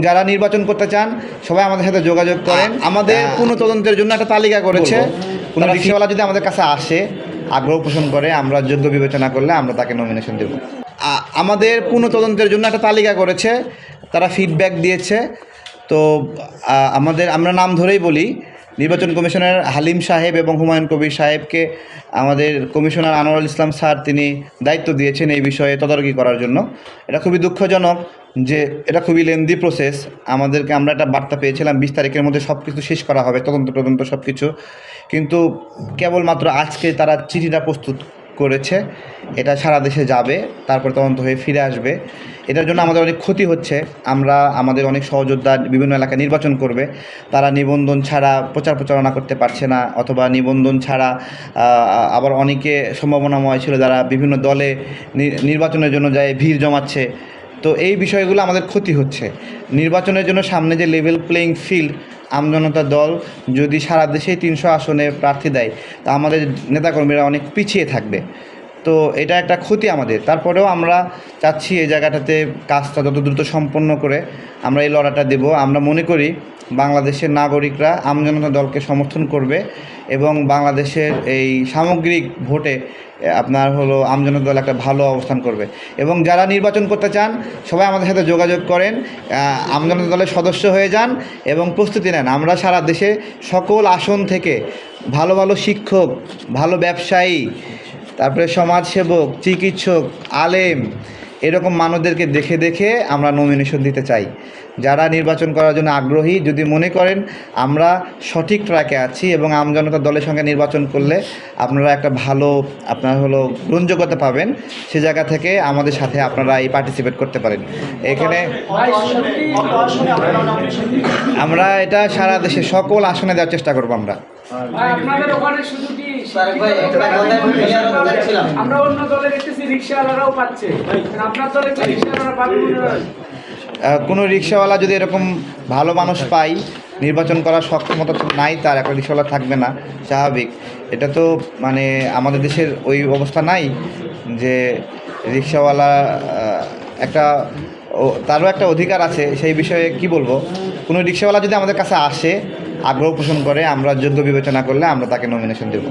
যারা নির্বাচন করতে চান সবাই আমাদের সাথে যোগাযোগ করেন। আমাদের পুনঃ তদন্তের জন্য একটা তালিকা করেছে। কোনো রিক্সাওয়ালা যদি আমাদের কাছে আসে আগ্রহ পোষণ করে আমরা যোগ্য বিবেচনা করলে আমরা তাকে নমিনেশন দেব। আমাদের পুনঃ তদন্তের জন্য একটা তালিকা করেছে। তারা ফিডব্যাক দিয়েছে। তো আমাদের আমরা নাম ধরেই বলি নির্বাচন কমিশনার হালিম সাহেব এবং হুমায়ুন কবির সাহেবকে আমাদের কমিশনার আনোয়ারুল ইসলাম স্যার তিনি দায়িত্ব দিয়েছেন এই বিষয়ে তদারকি করার জন্য। এটা খুবই দুঃখজনক। যে এটা খুবই লেন্দি প্রসেস আমাদেরকে আমরা একটা বার্তা পেয়েছিলাম, বিশ তারিখের মধ্যে সব কিছু শেষ করা হবে, তদন্ত তদন্ত সব কিছু কিন্তু কেবলমাত্র আজকে তারা চিঠিটা প্রস্তুত করেছে, এটা সারা দেশে যাবে, তারপর তদন্ত হয়ে ফিরে আসবে। এটার জন্য আমাদের অনেক ক্ষতি হচ্ছে। আমরা, আমাদের অনেক সহযোদ্ধা বিভিন্ন এলাকায় নির্বাচন করবে। তারা নিবন্ধন ছাড়া প্রচার প্রচারণা করতে পারছে না, অথবা নিবন্ধন ছাড়া আবার অনেকে সম্ভাবনাময় ছিল যারা বিভিন্ন দলে নির্বাচনের জন্য যায় ভিড় জমাচ্ছে। তো এই বিষয়গুলো আমাদের ক্ষতি হচ্ছে। নির্বাচনের জন্য সামনে যে লেভেল প্লেইং ফিল্ড আমজনতা দল যদি সারা দেশে তিনশো আসনে প্রার্থী দেয়, তা আমাদের নেতাকর্মীরা অনেক পিছিয়ে থাকবে। তো এটা একটা ক্ষতি আমাদের। তারপরেও আমরা চাচ্ছি এই জায়গাটাতে কাজটা যত দ্রুত সম্পন্ন করে আমরা এই লড়াটা দেব। আমরা মনে করি বাংলাদেশের নাগরিকরা আমজনতা দলকে সমর্থন করবে এবং বাংলাদেশের এই সামগ্রিক ভোটে আপনার হলো আমজনতা দল একটা ভালো অবস্থান করবে। এবং যারা নির্বাচন করতে চান, সবাই আমাদের সাথে যোগাযোগ করেন আমজনতা দলের সদস্য হয়ে যান এবং প্রস্তুতি নেন। আমরা সারা দেশে সকল আসন থেকে ভালো ভালো শিক্ষক, ভালো ব্যবসায়ী তারপরে সমাজসেবক, চিকিৎসক, আলেম এরকম মানুষদেরকে দেখে দেখে আমরা নমিনেশন দিতে চাই। যারা নির্বাচন করার জন্য আগ্রহী, যদি মনে করেন আমরা সঠিক ট্র্যাকে আছি এবং আমজনতা দলের সঙ্গে নির্বাচন করলে আপনারা একটা ভালো, আপনার হলো গ্রহণযোগ্যতা পাবেন। সে জায়গা থেকে আমাদের সাথে আপনারা এই পার্টিসিপেট করতে পারেন। এখানে আমরা এটা সারা দেশে সকল আসনে দেওয়ার চেষ্টা করব আমরা। আপনাদের ওখানে শুধু কি স্যার, ভাই, একটা কথাই বলি, ক্লিয়ার হতে চাচ্ছিলাম। আমরা অন্য দলে দেখতেছি রিক্সাওয়ালারাও পাচ্ছে। আপনার দলে কি রিক্সাওয়ালারা পাবে? আহ, কোনো রিক্সাওয়ালা যদি এরকম ভালো মানুষ পাই নির্বাচন করার সক্ষমতা তো নাই তার একটা রিক্সাওয়ালা থাকবে না স্বাভাবিক। এটা তো মানে আমাদের দেশের ওই অবস্থা নাই যে রিক্সাওয়ালা একটা ও- তারও একটা অধিকার আছে সেই বিষয়ে কি বলব? কোনো রিক্সাওয়ালা যদি আমাদের কাছে আসে আগ্রহ পোষণ করে আমরা যোগ্য বিবেচনা করলে আমরা তাকে নমিনেশন দেবো।